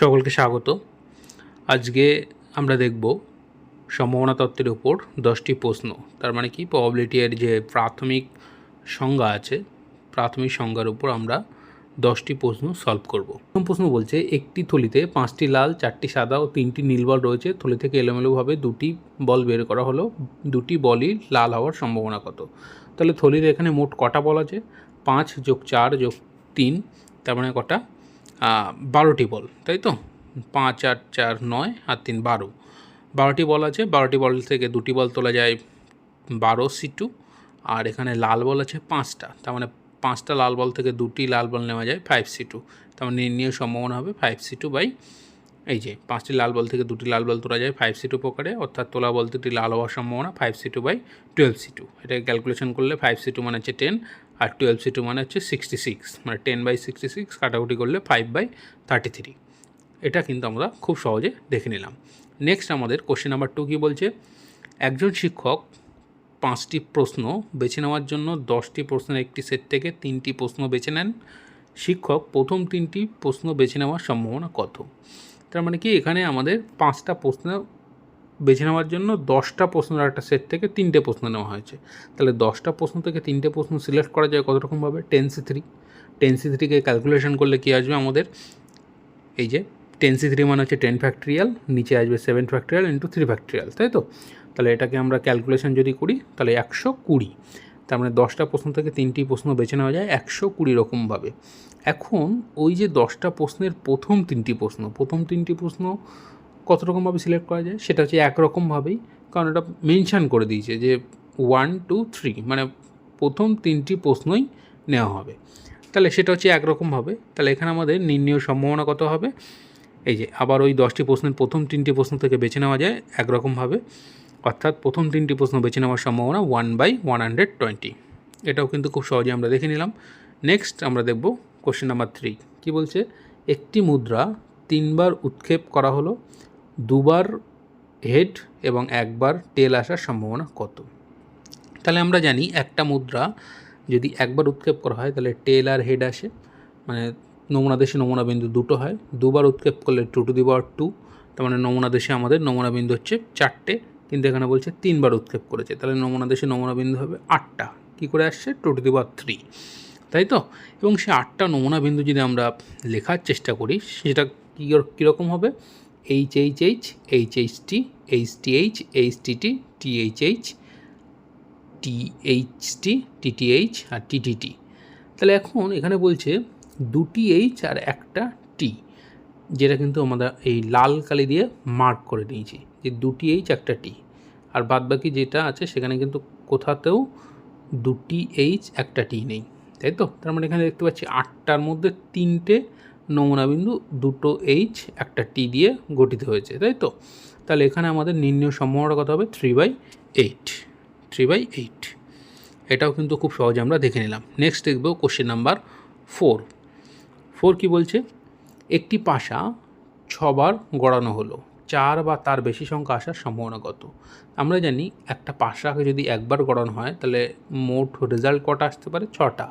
সকলকে স্বাগত। আজকে আমরা দেখব সম্ভাবনা তত্ত্বের উপর দশটি প্রশ্ন। তার মানে কি? প্রবাবিলিটি এর যে প্রাথমিক সংজ্ঞা আছে, প্রাথমিক সংজ্ঞার উপর আমরা দশটি প্রশ্ন সলভ করব। প্রথম প্রশ্ন বলছে, একটি থলিতে পাঁচটি লাল, চারটি সাদা ও তিনটি নীল বল রয়েছে। থলি থেকে এলোমেলোভাবে দুটি বল বের করা হলো। দুটি বলই লাল হওয়ার সম্ভাবনা কত? তাহলে থলির এখানে মোট কটা বল আছে? পাঁচ যোগ চার যোগ তিন, তার মানে কটা? বারোটি বল, তাই তো? পাঁচ, আট, চার, নয়, আর তিন, বারো। বারোটি বল আছে, বারোটি বল থেকে দুটি বল তোলা যায় বারো সি টু আর এখানে লাল বল আছে পাঁচটা, তার মানে পাঁচটা লাল বল থেকে দুটি লাল বল নেওয়া যায় ফাইভ সি টু তার মানে নির্ণীয় সম্ভাবনা হবে ফাইভ সি টু বাই এই যে, পাঁচটি লাল বল থেকে দুটি লাল বল তোলা যায় ফাইভ সি টু প্রকারে, অর্থাৎ তোলা বল দুটি লাল হওয়ার সম্ভাবনা five C two by twelve C two এটাকে ক্যালকুলেশন করলে ফাইভ সি টু মানে হচ্ছে টেন আর টুয়েলভ সি টু মানে হচ্ছে সিক্সটি সিক্স মানে টেন বাই সিক্সটি সিক্স কাটাকুটি করলে ফাইভ বাই থার্টি থ্রি এটা কিন্তু আমরা খুব সহজে দেখে নিলাম। নেক্সট আমাদের কোশ্চেন নাম্বার টু কী বলছে? একজন শিক্ষক পাঁচটি প্রশ্ন বেছে নেওয়ার জন্য দশটি প্রশ্নের একটি সেট থেকে তিনটি প্রশ্ন বেছে নেন। শিক্ষক প্রথম তিনটি প্রশ্ন বেছে নেওয়ার সম্ভাবনা কত? তার মানে কি এখানে আমাদের পাঁচটা প্রশ্ন বেছে নেওয়ার জন্য দশটা প্রশ্নের একটা সেট থেকে তিনটে প্রশ্ন নেওয়া হয়েছে। তাহলে দশটা প্রশ্ন থেকে তিনটে প্রশ্ন সিলেক্ট করা যায় কত রকমভাবে ten C three ten C থ্রিকে calculation করলে কী আসবে আমাদের? এই যে টেন সি থ্রি মানে হচ্ছে টেন ফ্যাক্টরিয়াল নিচে আসবে seven factorial into three factorial তাই তো? তাহলে এটাকে আমরা ক্যালকুলেশন যদি করি, তাহলে একশো কুড়ি। তার মানে দশটা প্রশ্ন থেকে তিনটি প্রশ্ন বেছে নেওয়া যায় একশো কুড়ি রকমভাবে এখন ওই যে দশটা প্রশ্নের প্রথম তিনটি প্রশ্ন, প্রথম তিনটি প্রশ্ন কত রকমভাবে সিলেক্ট করা যায় সেটা হচ্ছে একরকমভাবেই। কারণ এটা মেনশান করে দিয়েছে যে ওয়ান টু থ্রি মানে প্রথম তিনটি প্রশ্নই নেওয়া হবে। তাহলে সেটা হচ্ছে একরকমভাবে। তাহলে এখানে আমাদের নির্ণয় সম্ভাবনা কত হবে? এই যে আবার ওই দশটি প্রশ্নের প্রথম তিনটি প্রশ্ন থেকে বেছে নেওয়া যায় একরকমভাবে। অর্থাৎ প্রথম তিনটি প্রশ্ন বেছে নেওয়ার সম্ভাবনা one by one hundred twenty এটাও কিন্তু খুব সহজে আমরা দেখে নিলাম। নেক্সট আমরা দেখব কোশ্চেন নাম্বার থ্রি কী বলছে? একটি মুদ্রা তিনবার উৎক্ষেপ করা হলো। দুবার হেড এবং একবার টেল আসার সম্ভাবনা কত? তাহলে আমরা জানি একটা মুদ্রা যদি একবার উৎক্ষেপ করা হয়, তাহলে টেল আর হেড আসে। মানে নমুনা দেশে নমুনা বিন্দু দুটো হয়। দুবার উৎক্ষেপ করলে two to the power two, তার মানে নমুনা দেশে আমাদের নমুনা বিন্দু হচ্ছে চারটে, কিন্তু এখানে বলছে তিনবার উৎক্ষেপ করেছে। তাহলে নমুনা দেশে নমুনা বিন্দু হবে আটটা। কী করে আসছে? Two to the power three. তাই তো? এবং সে আটটা নমুনা বিন্দু যদি আমরা লেখার চেষ্টা করি, সেটা কী কীরকম হবে? H H H H H T H T H H T T T H H THT TTH আর টিটিটি তাহলে এখন এখানে বলছে দুটি এইচ আর একটা টি যেটা কিন্তু আমরা এই লাল কালি দিয়ে মার্ক করে নিয়েছি, যে দুটি এইচ একটা টি আর বাদবাকি যেটা আছে সেখানে কিন্তু কোথাতেও দুটি এইচ একটা টি নেই, তাই তো? তার মানে এখানে দেখতে পাচ্ছি আটটার মধ্যে তিনটে নমুনা বিন্দু দুটো এইচ একটা টি দিয়ে গঠিত হয়েছে, তাই তো? তাহলে এখানে আমাদের নির্ণয় সম্ভাবনা কত হবে three by eight three by eight এটাও কিন্তু খুব সহজে আমরা দেখে নিলাম। নেক্সট দেখব কোশ্চেন নাম্বার ফোর ফোর কী বলছে? একটি পাশা ছবার গড়ানো হলো, চার বা তার বেশি সংখ্যা আসার সম্ভাবনা কত? আমরা জানি একটা পাশাকে যদি একবার গড়ানো হয়, তাহলে মোট রেজাল্ট কটা আসতে পারে? ছটা।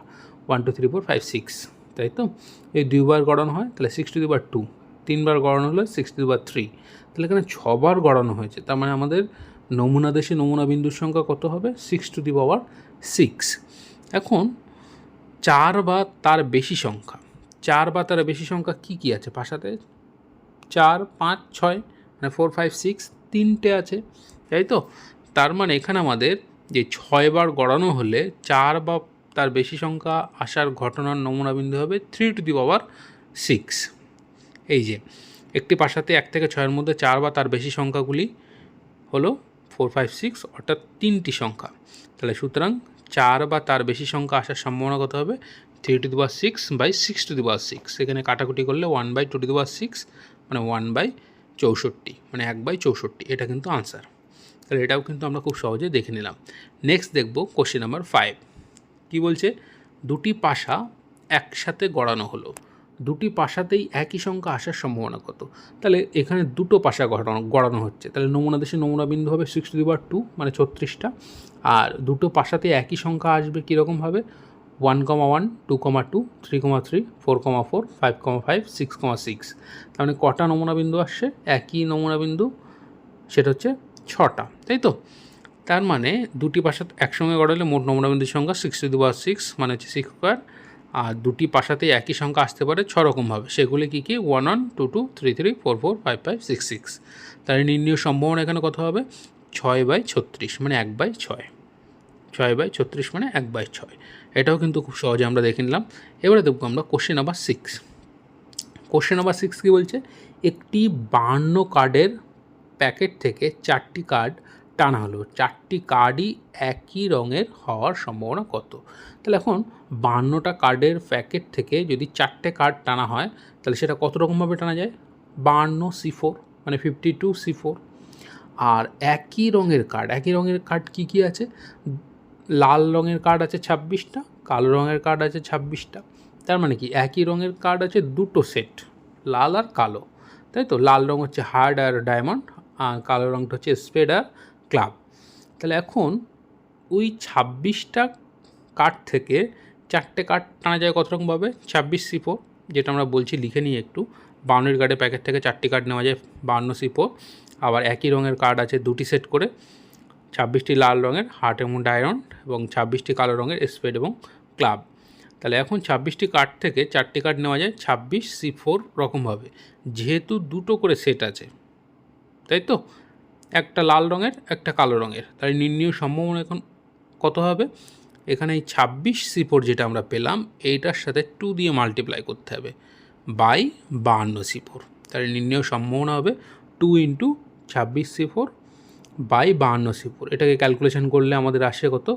One two three four five six তাই তো? এই দুইবার গড়ানো হয়, তাহলে six to the power two তিনবার গড়ানো হলে six to the power three তাহলে এখানে ছবার গড়ানো হয়েছে, তার মানে আমাদের নমুনা দেশে নমুনা বিন্দুর সংখ্যা কত হবে? Six to the power six এখন চার বা তার বেশি সংখ্যা, চার বা তার বেশি সংখ্যা কি কি আছে পাশাতে চার, পাঁচ, ছয় মানে ফোর ফাইভ সিক্স তিনটে আছে, তাই তো? তার মানে এখানে আমাদের যে ছয়বার গড়ানো হলে চার বা তার বেশি সংখ্যা আসার ঘটনার নমুনা বিন্দু হবে three to the power six এই যে, একটি পাশাতে এক থেকে ছয়ের মধ্যে চার বা তার বেশি সংখ্যাগুলি হলো ফোর ফাইভ সিক্স অর্থাৎ তিনটি সংখ্যা। তাহলে সুতরাং চার বা তার বেশি সংখ্যা আসার সম্ভাবনা কত হবে? Three to the power six by six to the power six এখানে কাটাকুটি করলে one by two to the power six মানে ওয়ান বাই চৌষট্টি মানে এক বাই চৌষট্টি, এটা কিন্তু আনসার তাহলে এটাও কিন্তু আমরা খুব সহজে দেখে নিলাম। নেক্সট দেখব কোশ্চেন নাম্বার ফাইভ কী বলছে? দুটি পাশা একসাথে গড়ানো হলো। দুটি পাশাতেই একই সংখ্যা আসার সম্ভাবনা কত? তাহলে এখানে দুটো পাশা গড়ানো গড়ানো হচ্ছে। তাহলে নমুনা দেশে নমুনা বিন্দু হবে সিক্স টু বার টু মানে ছত্রিশটা। আর দুটো পাশাতে একই সংখ্যা আসবে কীরকমভাবে one comma one two comma two three comma three four comma four five comma five six comma six তার মানে কটা নমুনা বিন্দু আসছে? একই নমুনা বিন্দু, সেটা হচ্ছে ছটা। তাই তো? তার মানে দুটি পাশা একসঙ্গে গড়ালে মোট নমুনা বিন্দুর সংখ্যা সিক্স টু দি সিক্স মানে হচ্ছে সিক্স স্কোয়ার আর দুটি পাশাতে একই সংখ্যা আসতে পারে ছ রকমভাবে সেগুলি কী কী? One one two two three three four four five five six six তাহলে নির্ণয় সম্ভাবনা এখানে কত হবে? ছয় বাই ছত্রিশ মানে এক বাই ছয়। ছয় বাই ছত্রিশ মানে এক বাই ছয়। এটাও কিন্তু খুব সহজে আমরা দেখে নিলাম। এবারে দেখব আমরা question number six question number six কী বলছে? একটি বান্ন কার্ডের প্যাকেট থেকে চারটি কার্ড টানা হলো। চারটি কার্ডই একই রঙের হওয়ার সম্ভাবনা কত? তাহলে এখন বান্নটা কার্ডের প্যাকেট থেকে যদি চারটে কার্ড টানা হয়, তাহলে সেটা কত রকমভাবে টানা যায়? বান্ন সি ফোর মানে ফিফটি টু সি ফোর আর একই রঙের কার্ড একই রঙের কার্ড কী কী আছে? লাল রঙের কার্ড আছে ছাব্বিশটা, কালো রঙের কার্ড আছে ছাব্বিশটা। তার মানে কি? একই রঙের কার্ড আছে দুটো সেট লাল আর কালো। তাই তো? লাল রঙ হচ্ছে হার্ড আর ডায়মন্ড, আর কালো রঙটা হচ্ছে স্পেড আর ক্লাব। তাহলে এখন ওই ছাব্বিশটা কার্ড থেকে চারটে কার্ড টানা যায় কত রকমভাবে ছাব্বিশ সি ফোর যেটা আমরা বলছি, লিখে নিই একটু। বাউন্ডারি কার্ডের প্যাকেট থেকে চারটি কার্ড নেওয়া যায় বান্ন সি ফোর আবার একই রঙের কার্ড আছে দুটি সেট করে। ছাব্বিশটি লাল রঙের হার্ট এবং ডায়মন্ড এবং ছাব্বিশটি কালো রঙের স্পেড এবং ক্লাব তাহলে এখন ছাব্বিশটি কার্ড থেকে চারটি কার্ড নেওয়া যায়, ছাব্বিশ সি ফোর রকমভাবে যেহেতু দুটো করে সেট আছে, তাই তো? একটা লাল রঙের, একটা কালো রঙের। তাই নির্ণয় সম্ভাবনা এখন কত হবে? এখানে এই ছাব্বিশ সি ফোর যেটা আমরা পেলাম, এইটার সাথে টু দিয়ে মাল্টিপ্লাই করতে হবে বাই বাহান্ন সি ফোর তাহলে নির্ণয় সম্ভাবনা হবে টু ইন্টু ছাব্বিশ সি ফোর বাই বাহান্ন সি ফোর এটাকে ক্যালকুলেশন করলে আমাদের আসে কত?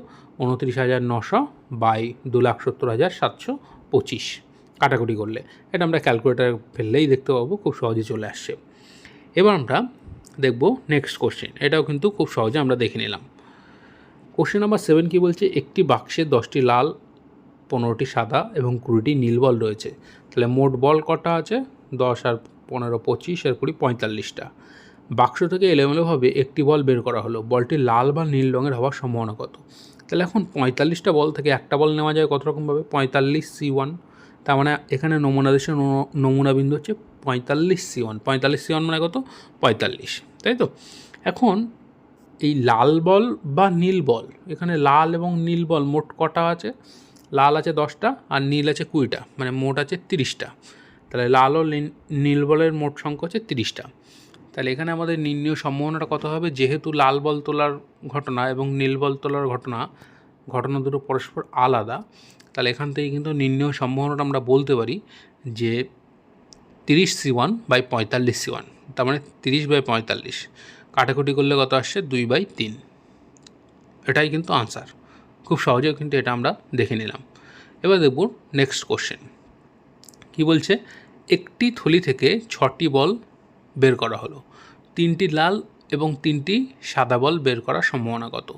উনত্রিশ হাজার নশো বাই দু লাখ সত্তর হাজার সাতশো পঁচিশ। কাটাকুটি করলে। এটা আমরা ক্যালকুলেটার ফেললেই দেখতে পাবো, খুব সহজে চলে আসছে। এবার আমরা দেখব নেক্সট কোশ্চেন এটাও কিন্তু খুব সহজে আমরা দেখে নিলাম। কোশ্চেন নাম্বার সেভেন কী বলছে? একটি বাক্সে দশটি লাল, পনেরোটি সাদা এবং কুড়িটি নীল বল রয়েছে। তাহলে মোট বল কটা আছে? দশ আর পনেরো পঁচিশ আর কুড়ি পঁয়তাল্লিশটা। বাক্স থেকে এলোমেলোভাবে একটি বল বের করা হলো। বলটি লাল বা নীল রঙের হওয়ার সম্ভাবনা কত? তাহলে এখন পঁয়তাল্লিশটা বল থেকে একটা বল নেওয়া যায় কত রকমভাবে? পঁয়তাল্লিশ সি ওয়ান তার মানে এখানে নমুনা দেশের নমুনা বিন্দু হচ্ছে পঁয়তাল্লিশ সি ওয়ান। পঁয়তাল্লিশ সি ওয়ান মানে কত? পঁয়তাল্লিশ, তাই তো? এখন এই লাল বল বা নীল বল, এখানে লাল এবং নীল বল মোট কটা আছে? লাল আছে দশটা আর নীল আছে কুড়িটা মানে মোট আছে তিরিশটা। তাহলে লাল ও নীল বলের মোট সংখ্যা হচ্ছে তিরিশটা। তাহলে এখানে আমাদের নির্ণীয় সম্ভাবনাটা কত হবে? যেহেতু লাল বল তোলার ঘটনা এবং নীল বল তোলার ঘটনা ঘটনা দুটো পরস্পর আলাদা তাহলে এখান থেকে কিন্তু নির্ণয় সম্ভাবনাটা আমরা বলতে পারি যে তিরিশ সি ওয়ান বাই পঁয়তাল্লিশ সি ওয়ান, তার মানে তিরিশ বাই পঁয়তাল্লিশ। কাটাকুটি করলে কত আসছে? দুই বাই তিন। এটাই কিন্তু আনসার খুব সহজে কিন্তু এটা আমরা দেখে নিলাম। এবার দেখব নেক্সট কোশ্চেন কি বলছে? একটি থলি থেকে ছটি বল বের করা হলো। তিনটি লাল এবং তিনটি সাদা বল বের করার সম্ভাবনা কত?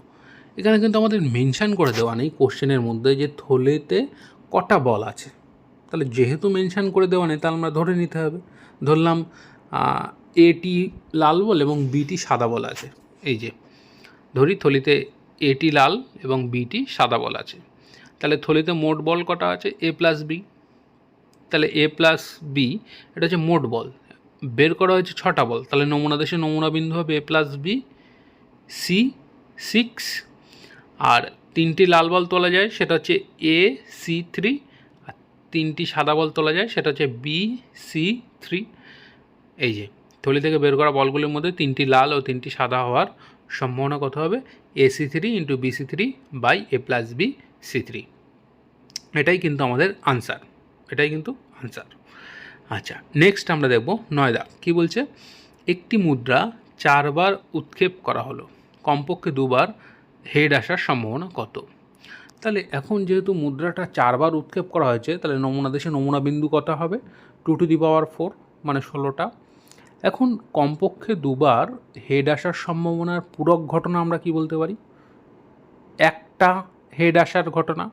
এখানে কিন্তু আমাদের মেনশান করে দেওয়া নেই কোশ্চেনের মধ্যে যে থলেতে কটা বল আছে। তাহলে যেহেতু মেনশান করে দেওয়া নেই, তাহলে আমরা ধরে নিতে হবে। ধরলাম এটি লাল বল এবং বিটি সাদা বল আছে। এই যে, ধরি থলিতে এটি লাল এবং বিটি সাদা বল আছে। তাহলে থলিতে মোট বল কটা আছে? এ প্লাস বি তাহলে এ প্লাস বি এটা হচ্ছে মোট বল। বের করা হয়েছে ছটা বল। তাহলে নমুনা দেশে নমুনা বিন্দু হবে A plus B C six আর তিনটি লাল বল তোলা যায়, সেটা হচ্ছে এ সি থ্রি আর তিনটি সাদা বল তোলা যায়, সেটা হচ্ছে বি সি থ্রি এই যে, থলি থেকে বের করা বলগুলির মধ্যে তিনটি লাল ও তিনটি সাদা হওয়ার সম্ভাবনা কত হবে? A C three into B C three by A plus B C three এটাই কিন্তু আমাদের আনসার এটাই কিন্তু আনসার আচ্ছা নেক্সট আমরা দেখব নয় দাগ কী বলছে? একটি মুদ্রা চারবার উৎক্ষেপ করা হলো, কমপক্ষে দুবার হেড আসার সম্ভাবনা কত? তাহলে এখন যেহেতু মুদ্রাটা চারবার উৎক্ষেপ করা হয়েছে, তাহলে নমুনা দেশে নমুনা বিন্দু কত হবে? Two to the power four মানে ষোলোটা। এখন কমপক্ষে দুবার হেড আসার সম্ভাবনার পূরক ঘটনা আমরা কি বলতে পারি? একটা হেড আসার ঘটনা।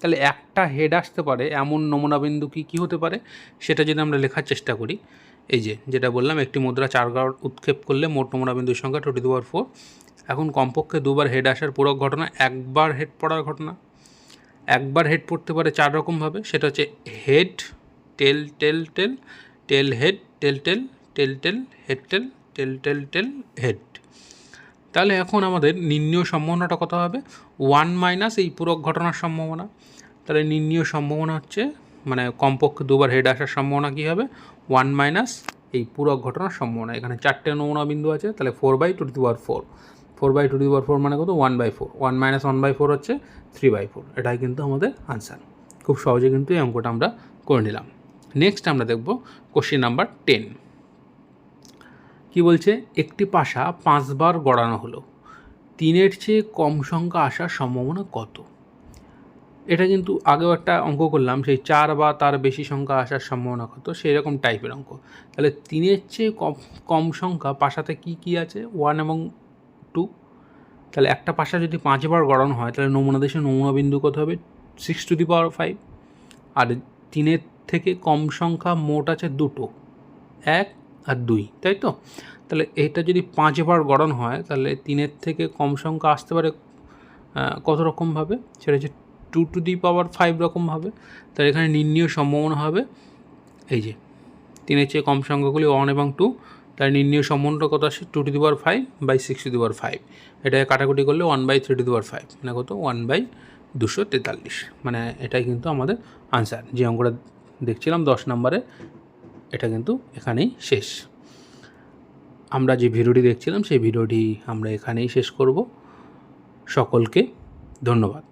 তাহলে একটা হেড আসতে পারে, এমন নমুনা বিন্দু কি, কী হতে পারে? সেটা যদি আমরা লেখার চেষ্টা করি, এই যে যেটা বললাম, একটি মুদ্রা চারবার উৎক্ষেপ করলে মোট নমুনা বিন্দুর সংখ্যা two to the power four এখন কমপক্ষে দুবার হেড আসার পূরক ঘটনা, একবার হেড পড়ার ঘটনা। একবার হেড পড়তে পারে চার রকমভাবে সেটা হচ্ছে head tail tail tail tail head tail tail tail tail head tail tail tail tail head তাহলে এখন আমাদের নির্ণীয় সম্ভাবনাটা কত হবে? ওয়ান মাইনাস এই পূরক ঘটনার সম্ভাবনা। তাহলে নির্ণীয় সম্ভাবনা হচ্ছে মানে কমপক্ষে দুবার হেড আসার সম্ভাবনা কী হবে? ওয়ান মাইনাস এই পূরক ঘটনার সম্ভাবনা। এখানে চারটে নমুনা বিন্দু আছে, তাহলে four by two to power four four by two to power four মানে কত? One by four one minus one by four হচ্ছে থ্রি বাই ফোর এটাই কিন্তু আমাদের আনসার খুব সহজে কিন্তু এই অঙ্কটা আমরা করে নিলাম। নেক্সট আমরা দেখব কোশ্চেন নাম্বার টেন কি বলছে? একটি পাশা পাঁচবার গড়ানো হলো। তিনের চেয়ে কম সংখ্যা আসার সম্ভাবনা কত? এটা কিন্তু আগেও একটা অঙ্ক করলাম, সেই চার বা তার বেশি সংখ্যা আসার সম্ভাবনা কত? সেই রকম টাইপের অঙ্ক। তাহলে তিনের চেয়ে কম কম সংখ্যা পাশাতে কি কি আছে? ওয়ান এবং টু, তাহলে একটা পাশা যদি পাঁচবার গড়ানো হয়, তাহলে নমুনা দেশে নমুনা বিন্দু কত হবে? Six to the power five আর তিনের থেকে কম সংখ্যা মোট আছে দুটো, এক আর দুই, তাই তো? তাহলে এটা যদি পাঁচবার গড়ন হয়, তাহলে তিনের থেকে কম সংখ্যা আসতে পারে কত রকমভাবে সেটা হচ্ছে two to the power five রকমভাবে তাহলে এখানে নির্ণীয় সম্ভাবনা হবে, এই যে, তিনের চেয়ে কম সংখ্যাগুলি ওয়ান এবং টু তার নির্ণীয় সম্বন্ধ কত আসে? Two to the power five by six to the power five এটাকে কাটাকুটি করলে one by three two to power power মানে কত? ওয়ান বাই দুশো তেতাল্লিশ। মানে এটাই কিন্তু আমাদের আনসার যে অঙ্কটা দেখছিলাম দশ নম্বরে, এটা কিন্তু এখানেই শেষ। আমরা যে ভিডিওটি দেখছিলাম, সেই ভিডিওটি আমরা এখানেই শেষ করব। সকলকে ধন্যবাদ।